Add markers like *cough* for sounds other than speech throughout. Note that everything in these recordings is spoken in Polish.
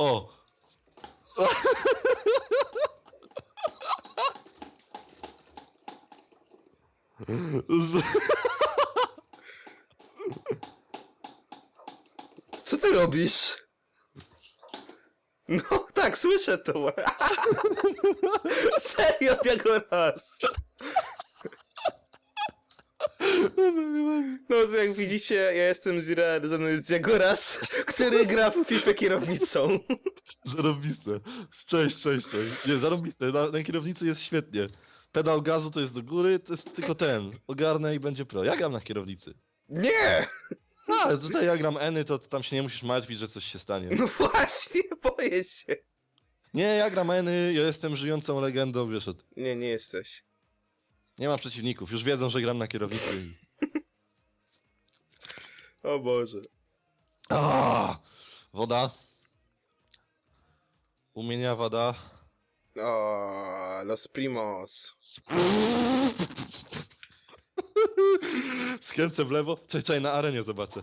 O! Co ty robisz? No tak, słyszę to. *laughs* Serio, jako raz. No to jak widzicie, ja jestem Zira, ze mną jest Jagoras, który gra w FIFA kierownicą. Zarobiste. Cześć, cześć, cześć. Nie, zarobiste. Na, na kierownicy jest świetnie. Pedał gazu to jest do góry, to jest tylko ten. Ogarnę i będzie pro. Ja gram na kierownicy. Nie! A, tutaj ja gram Eny, to tam się nie musisz martwić, że coś się stanie. No właśnie, boję się. Nie, ja gram Eny, ja jestem żyjącą legendą, wiesz, od... Nie, nie jesteś. nie ma przeciwników, już wiedzą, że gram na kierownicy. i- O Boże. A, woda. Umienia woda. O, Los Primos. *laughs* Skręcę w lewo. Czekaj, czekaj, na arenie zobaczę.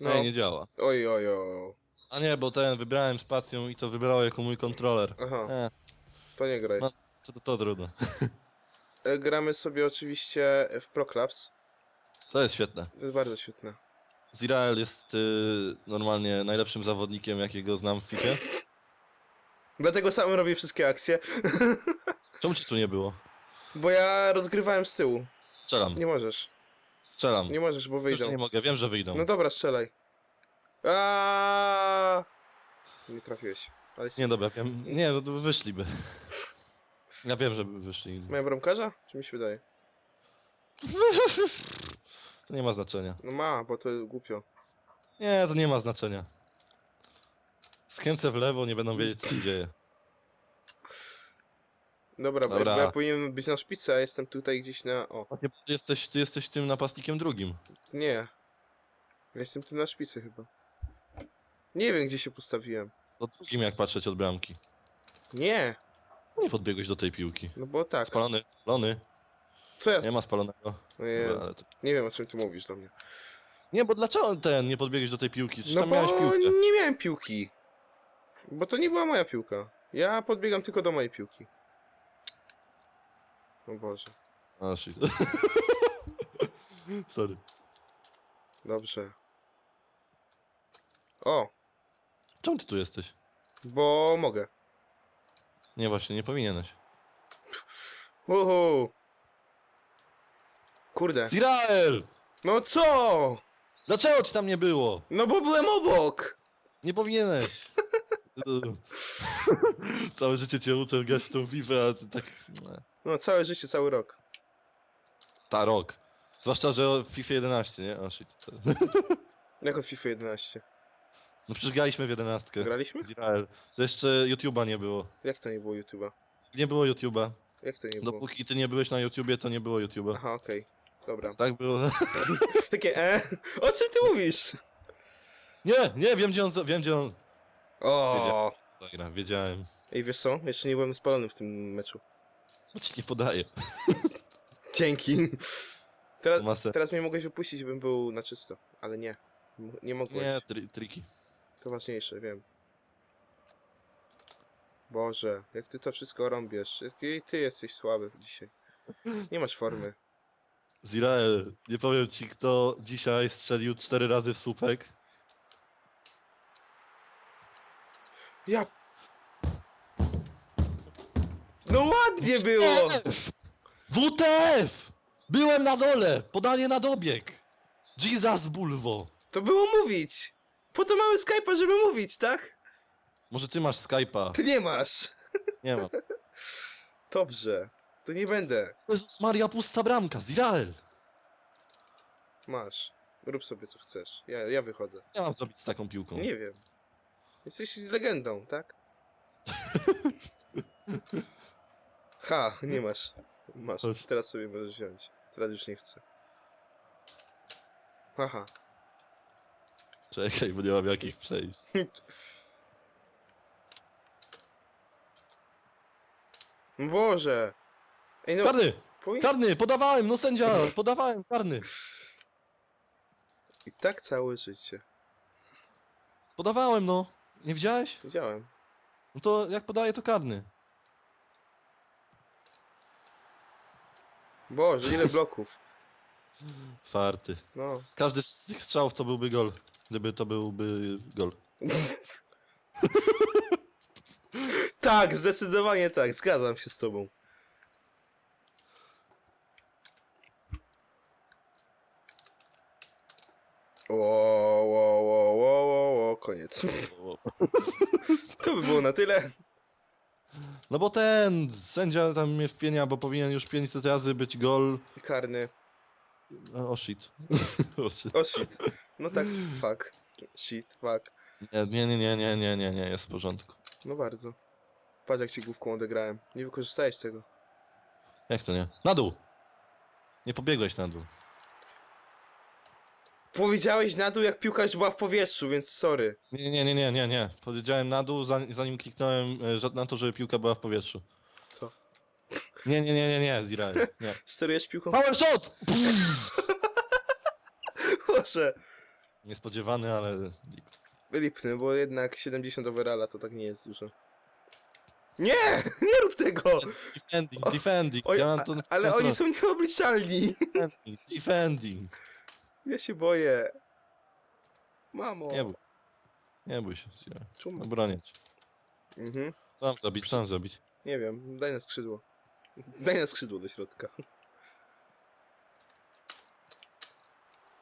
No. Nie, nie działa. Oj, oj, oj. A nie, bo ten wybrałem spacją i to wybrało jako mój kontroler. Aha, E, to nie graj. No. to, to trudno. *laughs* E, Gramy sobie oczywiście w Proclaps. To jest świetne. To jest bardzo świetne. Zirael jest y, normalnie najlepszym zawodnikiem, jakiego znam w FIFA. *laughs* Dlatego sam robię wszystkie akcje. *laughs* Czemu cię tu nie było? Bo ja rozgrywałem z tyłu. Strzelam, Nie możesz. strzelam. Nie możesz, bo Już wyjdą. nie mogę, wiem, że wyjdą. No dobra, strzelaj. Aaaa! Nie trafiłeś. Ale Nie, dobra, wiem. Nie, no wyszliby. *laughs* Ja wiem, że by wyszli. Mają bramkarza? Czy mi się wydaje? To nie ma znaczenia. No ma, bo to głupio. Nie, to nie ma znaczenia. Skręcę w lewo, nie będą wiedzieć, co się dzieje. Dobra, bo Dobra. bo ja powinienem być na szpicy, a jestem tutaj gdzieś na... O, Ty jesteś, ty jesteś tym napastnikiem drugim. nie. Ja jestem tu na szpicy chyba. Nie wiem, gdzie się postawiłem. To drugim, jak patrzeć od bramki. Nie! Nie podbiegłeś do tej piłki. No bo tak. Spalony, spalony. Co ja... Nie ma spalonego. Nie, Dobra, ale to... nie wiem, o czym ty mówisz do mnie. Nie, bo dlaczego ten nie podbiegłeś do tej piłki? Czy No tam bo miałeś piłkę? nie miałem piłki. Bo to nie była moja piłka. Ja podbiegam tylko do mojej piłki. O Boże. A, shit. *laughs* Sorry. Dobrze. O, Czemu ty tu jesteś? bo mogę. Nie, właśnie, nie powinieneś. Uhu. Kurde. Zirael! No co? Dlaczego ci tam nie było? No bo byłem obok. Nie powinieneś. *laughs* Całe życie cię uczę grać w tą FIFA, a ty tak... No całe życie, cały rok. Ta rok. Zwłaszcza, że o FIFA 11, nie? O shit. *laughs* Jak od FIFA 11. No przecież graliśmy w 11. Graliśmy? Zirael. To jeszcze YouTube'a nie było. Jak to nie było YouTube'a? Nie było YouTube'a. Jak to nie było? Dopóki ty nie byłeś na YouTubie, to nie było YouTube'a. Aha, okej. Dobra. Tak było. *laughs* Takie e? O czym ty mówisz? Nie, nie, wiem gdzie on, za- wiem gdzie on O. zagra, wiedziałem. Ej, wiesz co? Jeszcze nie byłem spalony w tym meczu. No ci nie podaję. *laughs* Dzięki. Teraz, Masę. teraz mnie mogłeś wypuścić, bym był na czysto. Ale nie. M- Nie mogłeś. Nie, tri triki. To ważniejsze, wiem. Boże, jak ty to wszystko rąbiesz. Jaki ty jesteś słaby dzisiaj. Nie masz formy. Zirael, nie powiem ci kto dzisiaj strzelił cztery razy w słupek. Ja... No ładnie było! WTF! Byłem na dole! Podanie na dobieg! Jesus Bulwo! To było mówić! Po to mamy Skype'a, żeby mówić, tak? Może ty masz Skype'a? Ty nie masz. Nie mam. *laughs* Dobrze. To nie będę. Jezus Maria, pusta bramka, Zirael! Masz. Rób sobie co chcesz. Ja, ja wychodzę. Co mam zrobić z taką piłką? Nie wiem. Jesteś legendą, tak? *laughs* Ha, nie masz. Masz. Teraz sobie możesz wziąć. Teraz już nie chcę. Haha. Czekaj, bo nie mam jakich przejść. *laughs* Boże! Ej no, Karny! Karny! Podawałem, no sędzia! *laughs* Podawałem, karny! I tak całe życie. Podawałem, no. Nie widziałeś? Widziałem. No to jak podaję, to karny. Boże, ile *laughs* bloków. Farty. No. Każdy z tych strzałów to byłby gol. Gdyby to byłby gol. *laughs* Tak, zdecydowanie tak, zgadzam się z tobą. O, o, o, o, o, o, koniec. *laughs* To by było na tyle. No bo ten sędzia tam mnie wpienia, bo powinien już 500 razy być gol. Karny. O oh shit. *laughs* O shit. O shit. No tak, fuck. Shit, fuck. Nie, nie, nie, nie, nie, nie, nie, jest w porządku. No bardzo. Patrz jak ci główką odegrałem. Nie wykorzystałeś tego. Jak to nie? Na dół! Nie pobiegłeś na dół. Powiedziałeś na dół jak piłka już była w powietrzu, więc sorry. Nie, nie, nie, nie, nie, nie. Powiedziałem na dół, zanim, zanim kliknąłem e, że- na to, żeby piłka była w powietrzu. Co? Nie, nie, nie, nie, nie, Zirael. Nie. *laughs* Sterujesz piłką? Power shot! *laughs* Boże. Niespodziewany, ale... Lipny, bo jednak 70 overalla to tak nie jest dużo. Nie! *laughs* Nie rób tego! Defending, defending. Oj, ja mam a, to ale oni są nieobliczalni! Defending, defending. Ja się boję. Mamo. Nie bój. Nie bój się. Czemu? Obronię cię. Mhm. Sam zabić, sam zabić. Nie wiem, daj na skrzydło. Daj na skrzydło do środka.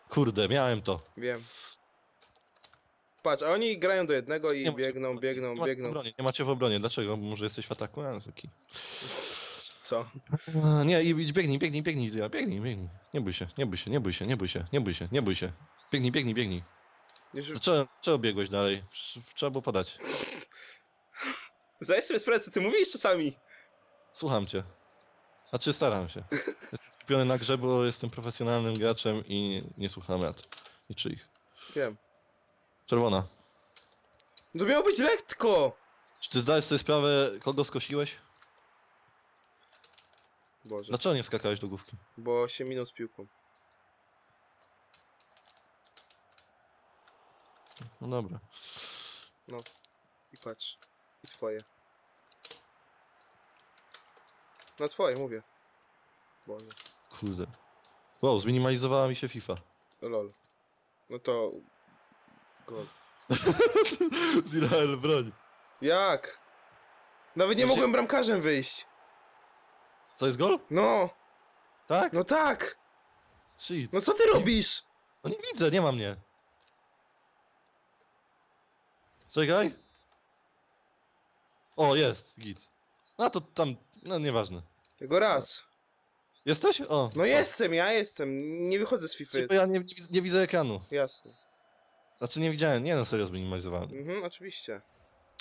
Kurde, miałem to. Wiem. Patrz, a oni grają do jednego i biegną, biegną, nie macie w biegną. Nie macie w obronie, dlaczego? Może jesteś w ataku? A, taki. Co? A, Nie, i idź, biegnij, biegnij, biegnij, Zira, biegnij, biegnij. Nie bój się, nie bój się, nie bój się, nie bój się, nie bój się, nie bój się. Biegnij, biegnij, biegnij. Już... Dlaczego, czego biegłeś dalej? Trz- Trzeba było podać. Zdajesz sobie sprawę, co ty mówisz czasami? Słucham cię. Znaczy staram się. Jestem skupiony na grze, bo jestem profesjonalnym graczem i nie słucham rad. Niczyich. Wiem. Czerwona. To miało być lekko! Czy ty zdajesz sobie sprawę, kogo skosiłeś? Boże. Dlaczego nie wskakałeś do główki? Bo się minął z piłką. No dobra. I patrz. I twoje. No twoje, mówię. Boże. Kurde. Wow, zminimalizowała mi się FIFA. No lol. No to... Gol. *laughs* Zirael, broń. Jak? Nawet nie No mogłem bramkarzem wyjść. Co jest gol? No, Tak? no tak. Shit. No co ty robisz? No nie widzę, nie ma mnie. Czekaj. O, jest, git. No to tam, no nieważne. Tego raz. Jesteś? O. No jestem, ja jestem. Nie wychodzę z FIFA. Bo ja nie, nie widzę ekranu. Jasne. Znaczy nie widziałem, nie no serio zminimalizowałem. Mhm, oczywiście.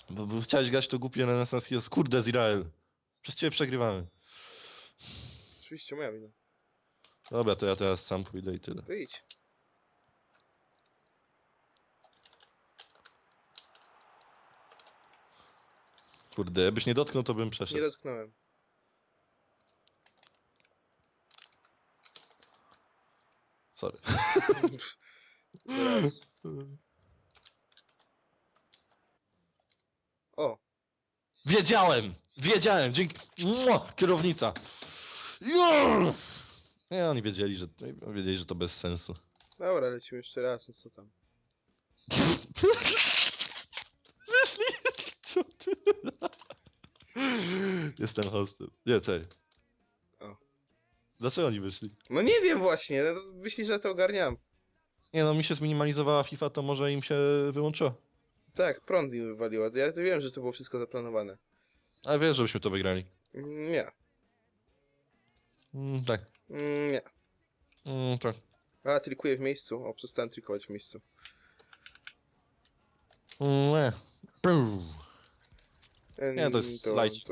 Bo, bo chciałeś grać to głupie renesanskiego. Kurde, Zirael. Przez ciebie przegrywamy. Oczywiście moja wina. Dobra, to ja teraz sam pójdę i tyle. Wyjdź. Kurde, jakbyś nie dotknął, to bym Nie przeszedł. dotknąłem. Sorry. *laughs* *laughs* O, Wiedziałem! Wiedziałem! Dzięki. Mua, kierownica! Nie, oni wiedzieli, że wiedzieli, że to bez sensu. dobra, lecimy jeszcze raz, no co tam. Wyszli! Co ty? Jestem hostem. Nie, czekaj. O. Dlaczego oni wyszli? No nie wiem właśnie, no myślisz, że to ogarniam. Nie no, mi się zminimalizowała FIFA, to może im się wyłączyła. Tak, prąd mi wywaliło. Ja to wiem, że to było wszystko zaplanowane. Ale wiesz, żebyśmy to wygrali. Nie, Mm, tak. Mm, nie. Mm, tak. A, trikuję w miejscu. O, przestałem trikować w miejscu. Mm, nie. Nie, to jest lajcik.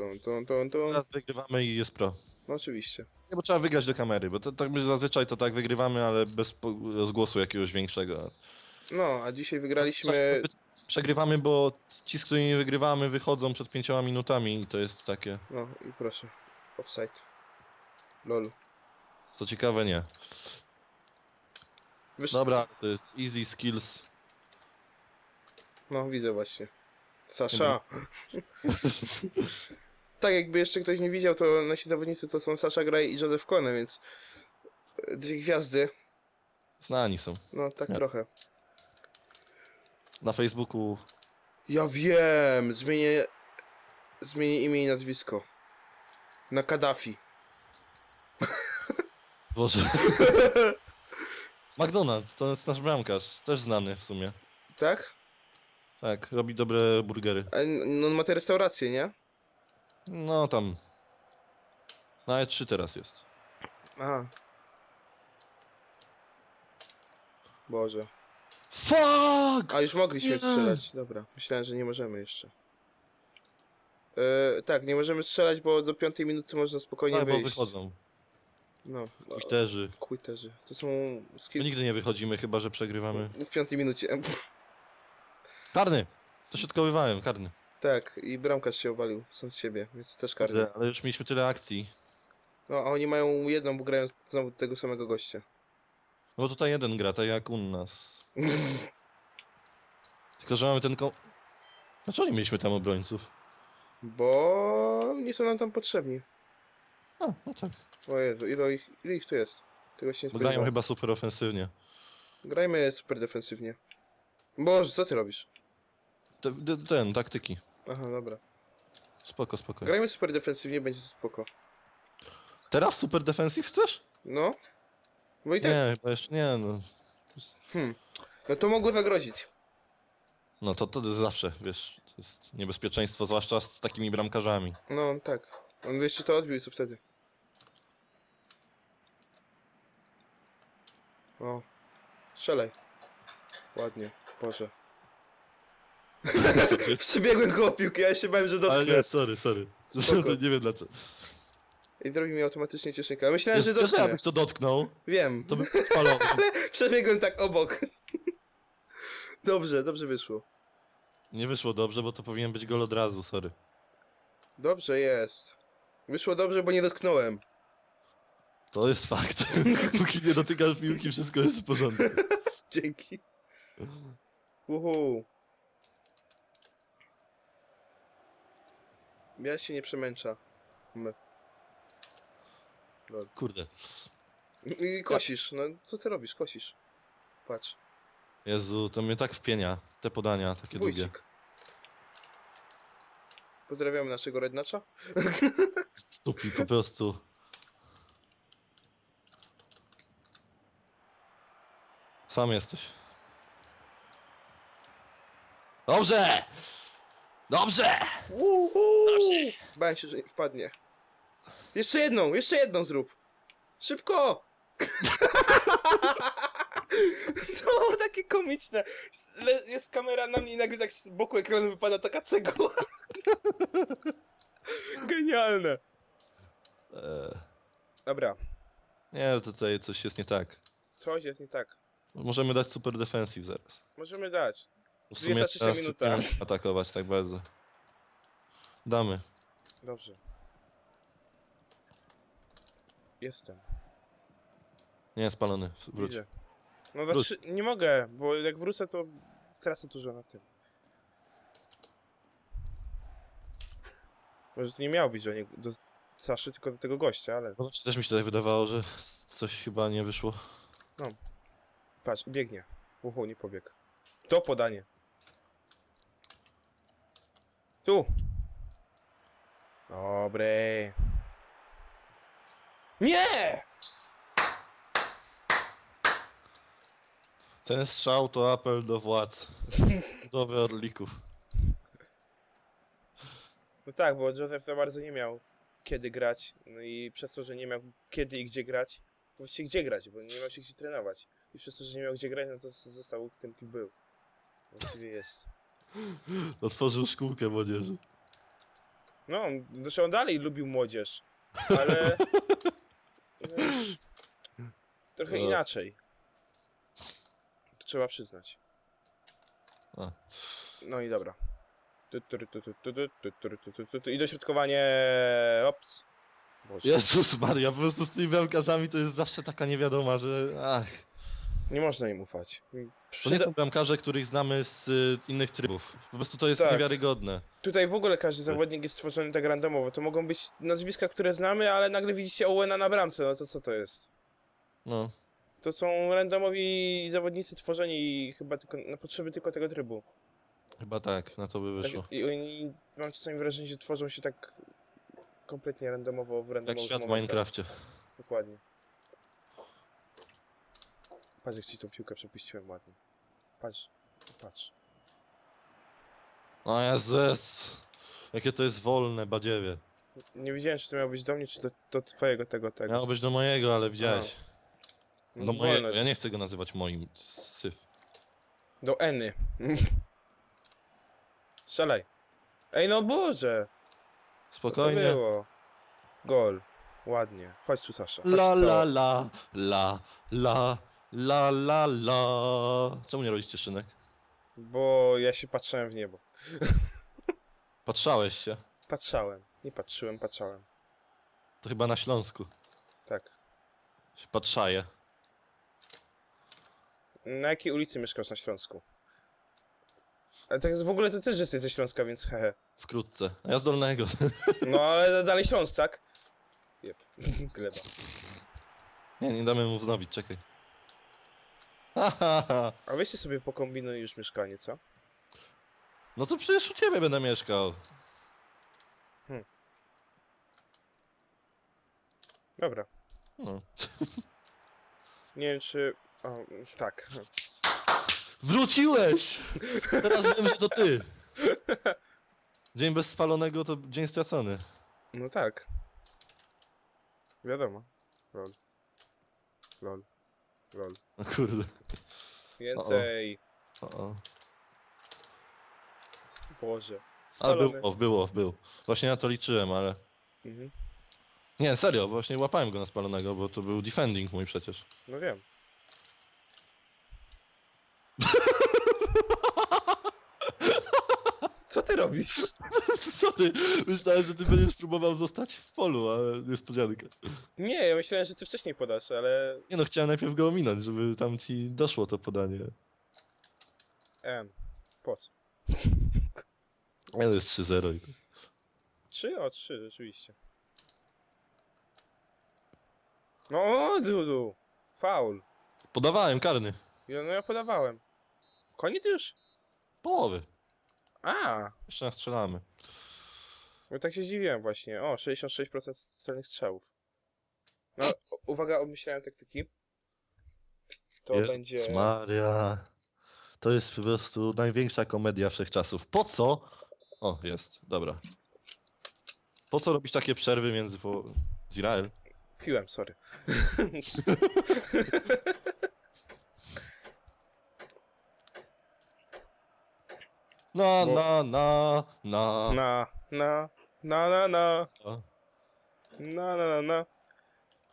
Teraz wygrywamy i jest pro. No oczywiście. Nie, bo trzeba wygrać do kamery, bo to tak my zazwyczaj to tak wygrywamy, ale bez po- rozgłosu jakiegoś większego. No, a dzisiaj wygraliśmy... Przegrywamy, bo ci, z którymi wygrywamy, wychodzą przed pięcioma minutami i to jest takie. No i proszę. Offside. Lol. Co ciekawe, nie. Wysz... Dobra, to jest easy skills. No, widzę właśnie. Sasza. *laughs* Tak, jakby jeszcze ktoś nie widział, to nasi zawodnicy to są Sasha Grey i Joseph Kone, więc dwie gwiazdy. Znani są. No, tak Nie. trochę. Na Facebooku Ja wiem! Zmienię... Zmienię imię i nazwisko. Na Kaddafi. *laughs* Boże. McDonald's, to jest nasz bramkarz. Też znany w sumie. tak? Tak, robi dobre burgery. A, No, on ma tę restaurację, nie? No tam. Nawet trzy teraz jest. Aha. Boże. Fuck! A już mogliśmy Nie. strzelać. Dobra, myślałem, że nie możemy jeszcze. E, tak, nie możemy strzelać, bo do piątej minuty można spokojnie Tak, bo wyjść. wychodzą. No, Twitterzy. Quitterzy. To są My skill... nigdy nie wychodzimy, chyba że przegrywamy. w piątej minucie. *laughs* Karny! To środkowywałem, karny. tak, i bramkarz się obalił sam z siebie, więc też karny. Ale, ale już mieliśmy tyle akcji. No, a oni mają jedną, bo grają znowu tego samego gościa. No bo tutaj jeden gra, tak jak u nas. Tylko, że mamy ten ko... Dlaczego nie mieliśmy tam obrońców? bo nie są nam tam potrzebni. A, no tak. O Jezu, ile ich, ile ich tu jest? Tego się nie Bo grają spodziewałem. chyba super ofensywnie. Grajmy super defensywnie. Boże, co ty robisz? Te, ten, taktyki. Aha, dobra. Spoko, spoko. Grajmy super defensywnie, będzie spoko. Teraz super defensyw chcesz? No. No i tak. Nie, chyba jeszcze nie, no. Hmm. No to mogło zagrozić. No to to zawsze, wiesz, to jest niebezpieczeństwo, zwłaszcza z takimi bramkarzami. No tak. On jeszcze to odbił, co wtedy. O. Strzelaj. Ładnie. Boże. *laughs* Przebiegłem koło piłki, ja się bałem, że Ale dotknę. nie, sorry, sorry. Spoko. *laughs* nie wiem dlaczego. I zrobi mi automatycznie cieszynkę. Myślałem, Wiesz, że wiesz, dotknę. jakbyś to dotknął, Wiem. to by spalował. *laughs* Przebiegłem tak obok. *laughs* Dobrze, dobrze wyszło. Nie wyszło dobrze, bo to powinien być gol od razu, sorry. Dobrze jest. Wyszło dobrze, bo nie dotknąłem. To jest fakt. *laughs* Póki nie dotykasz piłki, wszystko jest w porządku. Dzięki. Uhu. Ja się nie przemęcza. My. Kurde. I kosisz, no co ty robisz? Kosisz. Patrz. Jezu, to mnie tak wpienia. Te podania, takie długie. Wójcik. Pozdrawiamy naszego rednacza. Stupi po prostu. Sam jesteś. Dobrze! Dobrze! Uhu. Dobrze. Bałem się, że nie wpadnie. Jeszcze jedną, jeszcze jedną zrób. Szybko! *laughs* To takie komiczne. Le- Jest kamera na mnie i nagle tak z boku ekranu wypada taka cegła. *laughs* Genialne. Eee, Dobra, nie, tutaj coś jest nie tak. coś jest nie tak. Możemy dać super defensyw zaraz. Możemy dać. W sumie 23 teraz minuta. atakować tak bardzo. Damy. Dobrze. Jestem. Nie, spalony. Wróć. Widzę. No Wróć. trzy... Nie mogę, bo jak wrócę to tracę dużo na tym. Może to nie miało być do, niego, do Saszy, tylko do tego gościa, ale No, Też mi się tutaj wydawało, że coś chyba nie wyszło. patrz, biegnie. Uhu, nie pobiegł. To podanie. Tu. Dobre. Nie! Ten strzał to apel do władz. Do orlików. No tak, bo Joseph za bardzo nie miał kiedy grać, no i przez to, że nie miał kiedy i gdzie grać, właściwie gdzie grać, bo nie miał się gdzie trenować. I przez to, że nie miał gdzie grać, no to został tym, kim był. Właściwie jest. Otworzył szkółkę młodzieży. No, zresztą on dalej lubił młodzież, ale *laughs* no już trochę No. inaczej. To trzeba przyznać. A. No i dobra. Tu, tu, tu, tu, tu, tu, tu, tu, tu, tu, tu, tu. I dośrodkowanie. Ops. Boże. Jezus Maria, po prostu z tymi bramkarzami to jest zawsze taka niewiadoma, że ach. Nie można im ufać. To nie Przyda- są bramkarze, których znamy z y, innych trybów. Po prostu to jest Tak. niewiarygodne. Tutaj w ogóle każdy zawodnik jest stworzony tak randomowo. To mogą być nazwiska, które znamy, ale nagle widzicie Owena na bramce. No to co to jest? No. To są randomowi zawodnicy tworzeni chyba tylko na potrzeby tylko tego trybu. Chyba tak, na to by Tak, wyszło. I oni, mam czasami wrażenie, że tworzą się tak kompletnie randomowo w Jak randomowych świat w. Minecrafcie. Dokładnie. Patrz jak ci tą piłkę przepuściłem ładnie. Patrz, patrz. O Jezus! Jakie to jest wolne, badziewie. Nie wiedziałem, czy to miało być do mnie, czy do, do twojego tego, tego. Miało być do mojego, ale widziałeś. No, Do wolne. mojego, ja nie chcę go nazywać moim. Syf. Do Eny. *laughs* Strzelaj. Ej, no Boże! Co to Spokojnie. było? Gol. Ładnie. Chodź tu, Sasza. Chodź La la la, la, la, la la la. Czemu nie robicie szynek? Bo ja się patrzyłem w niebo. *laughs* Patrzałeś się. Patrzałem. Nie patrzyłem, patrzałem. To chyba na Śląsku. Tak. Się patrzaje. Na jakiej ulicy mieszkasz na Śląsku? Ale tak w ogóle to też jesteś ze Śląska, więc hehe. Wkrótce. A ja z Dolnego. *laughs* No ale dalej Śląsk, tak? Jep. *laughs* Gleba. Nie, nie damy mu wznowić, czekaj. A weźcie sobie pokombinuj już mieszkanie, co? No to przecież u ciebie będę mieszkał. Dobra. No. Nie wiem czy... O, tak. Wróciłeś! *laughs* Teraz wiem, że to ty. Dzień bez spalonego to dzień stracony. No tak. Wiadomo. Lol. Lol. Lol. No kurde. Więcej. O, o. Boże. A Spalony. było, było, był. Właśnie na to liczyłem, ale... Mhm. Nie, serio, właśnie łapałem go na spalonego, bo to był defending mój przecież. No wiem. *laughs* Co ty robisz? *laughs* Sorry, myślałem, że ty będziesz próbował zostać w polu, ale niespodzianka. Nie, ja myślałem, że ty wcześniej podasz, ale... Nie no, chciałem najpierw go ominąć, żeby tam ci doszło to podanie. Em. Po co? Ale jest 3-0 i to... Trzy? O, trzy, rzeczywiście. No, Dudu! Faul. Podawałem, karny. Ja- No ja podawałem. Koniec już? Połowy. A, Jeszcze raz strzelamy. bo tak się zdziwiłem właśnie. O, 66% celnych strzałów. No, uwaga, obmyślałem taktyki. To Jezus będzie... Maria. To jest po prostu największa komedia wszechczasów. Po co? O, jest, dobra. Po co robić takie przerwy między po... z Izrael? Piłem, sorry. *laughs* *laughs* Na, Bo- na, na, na. Na, na, na, na, na, na, na, na, na.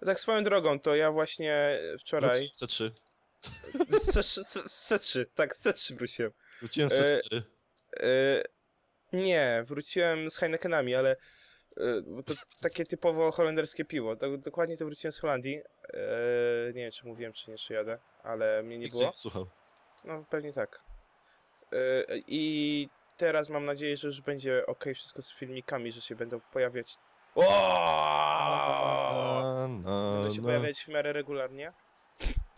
Tak swoją drogą, to ja właśnie wczoraj... *laughs* wróć C3. Z C3, tak, z C3 wróciłem. Wróciłem E, C4. E, nie, wróciłem z Heinekenami, ale e, bo to takie typowo holenderskie piwo. To, dokładnie to wróciłem z Holandii. E, nie wiem, czy mówiłem, czy nie, czy jadę, ale mnie nie Nikt było. Słuchał. No, pewnie tak. E, I teraz mam nadzieję, że już będzie ok wszystko z filmikami, że się będą pojawiać. O! Będą się pojawiać w miarę regularnie.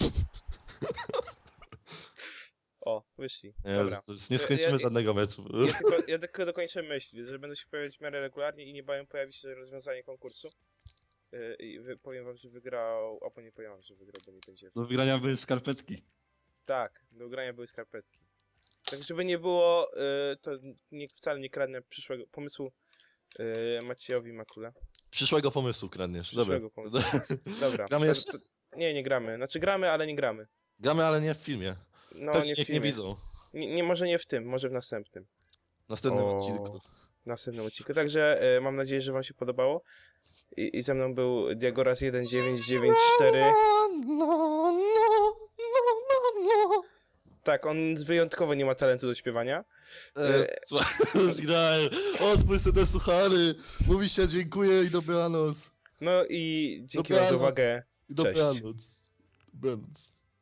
*laughs* O, wyszli. Nie, Dobra. nie skończymy ja- żadnego meczu. Ja tylko, ja tylko dokończę myśl, że będą się pojawiać w miarę regularnie i niebawem pojawi się rozwiązanie konkursu. Yy, I wy, powiem wam, że wygrał. A bo nie powiem wam, że wygrał, bo nie będzie. Do wygrania były skarpetki. Tak, do ugrania były skarpetki. Tak, żeby nie było, yy, to nie, wcale nie kradnę przyszłego pomysłu yy, Maciejowi Makule. Przyszłego pomysłu kradniesz. Przyszłego Dobra. pomysłu. Dobra. Gramy to- jeszcze? to- nie, nie gramy. Znaczy gramy, ale nie gramy. Gramy, ale nie w filmie. No, tak nie niech w nie filmie. widzą. Nie, nie, może nie w tym, może w następnym. W następnym O. odcinku. następnym odcinku. Także e, mam nadzieję, że Wam się podobało. I, i ze mną był Diagoras 1994. No, no, no, no, no. Tak, on wyjątkowo nie ma talentu do śpiewania. E, Słuchaj, *laughs* Izrael, odpój sobie te suchary. Mówi się dziękuję i dobranoc. No i dzięki za uwagę. I Cześć. dobranoc. Dobranoc.